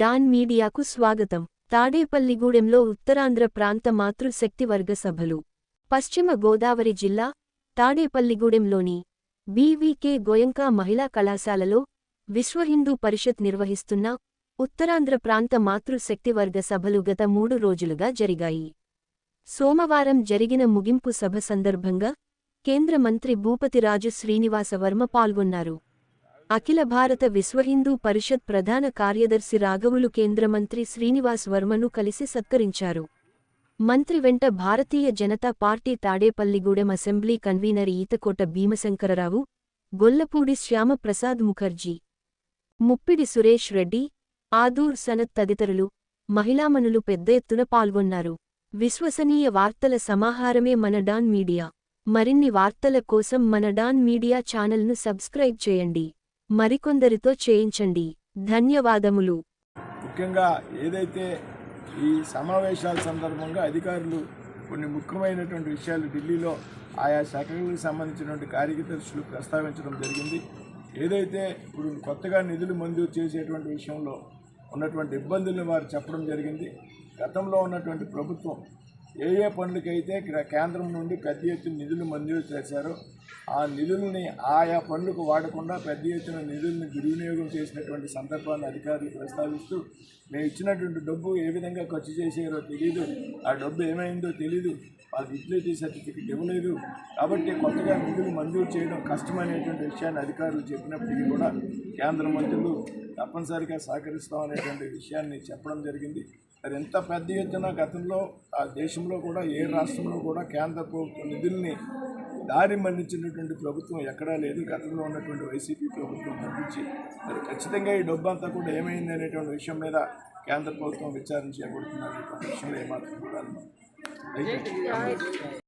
Don మీడియాకు స్వాగతం. తాడేపల్లిగూడెంలో ఉత్తరాంధ్ర ప్రాంత మాతృశక్తి వర్గ సభలు. పశ్చిమ గోదావరి జిల్లా తాడేపల్లిగూడెంలోని బీవీకే గోయంకా మహిళా కళాశాలలో విశ్వహిందూ పరిషత్ నిర్వహిస్తున్న ఉత్తరాంధ్ర ప్రాంత మాతృశక్తి వర్గ సభలు గత మూడు రోజులుగా జరిగాయి. సోమవారం జరిగిన ముగింపు సభ సందర్భంగా కేంద్ర మంత్రి భూపతిరాజు శ్రీనివాసవర్మ పాల్గొన్నారు. అఖిల భారత విశ్వహిందూ పరిషత్ ప్రధాన కార్యదర్శి రాఘవులు కేంద్ర మంత్రి శ్రీనివాస్ వర్మను కలిసి సత్కరించారు. మంత్రి వెంట Bharatiya Janata Party Tadepalligudem assembly convener Ethakota Bhimashankararao Gollapudi Syamaprasad Mukherjee Muppidi Suresh Reddy Adur Sanath తదితరులు మహిళామణులు పెద్ద ఎత్తున పాల్గొన్నారు. విశ్వసనీయ వార్తల సమాహారమే మన డాన్ మీడియా. మరిన్ని వార్తల కోసం మన డాన్ మీడియా ఛానల్ను సబ్స్క్రైబ్ చేయండి. మరికొందరితో చేయించండి. ధన్యవాదములు. ముఖ్యంగా ఏదైతే ఈ సమావేశాల సందర్భంగా అధికారులు కొన్ని ముఖ్యమైనటువంటి విషయాలు ఢిల్లీలో ఆయా శాఖలకు సంబంధించినటువంటి కార్యదర్శులు ప్రస్తావించడం జరిగింది. ఏదైతే ఇప్పుడు కొత్తగా నిధులు మంజూరు చేసేటువంటి విషయంలో ఉన్నటువంటి ఇబ్బందులను వారు చెప్పడం జరిగింది. గతంలో ఉన్నటువంటి ప్రభుత్వం ఏ ఏ పనులకైతే ఇక్కడ కేంద్రం నుండి పెద్ద ఎత్తున నిధులు మంజూరు చేశారో ఆ నిధుల్ని ఆయా పనులకు వాడకుండా పెద్ద ఎత్తున నిధుల్ని దుర్వినియోగం చేసినటువంటి సందర్భాన్ని అధికారులు ప్రస్తావిస్తూ మేము ఇచ్చినటువంటి డబ్బు ఏ విధంగా ఖర్చు చేసారో తెలియదు ఆ డబ్బు ఏమైందో తెలియదు వాళ్ళకి యూటిలిటీ సర్టిఫికెట్ ఇవ్వలేదు. కాబట్టి కొత్తగా నిధులు మంజూరు చేయడం కష్టమనేటువంటి విషయాన్ని అధికారులు చెప్పినప్పటికీ కూడా కేంద్ర మంత్రులు తప్పనిసరిగా సహకరిస్తాం అనేటువంటి విషయాన్ని చెప్పడం జరిగింది. మరి ఎంత పెద్ద ఎత్తున గతంలో ఆ దేశంలో కూడా ఏ రాష్ట్రంలో కూడా కేంద్ర ప్రభుత్వ నిధుల్ని దారి మన్నించినటువంటి ప్రభుత్వం ఎక్కడా లేదు. గతంలో ఉన్నటువంటి వైసీపీ ప్రభుత్వం తప్పించి మరి ఖచ్చితంగా ఈ డబ్బు అంతా కూడా ఏమైంది అనేటువంటి విషయం మీద కేంద్ర ప్రభుత్వం విచారణ చేయబడుతున్నటువంటి విషయంలో ఏమాత్రం కూడా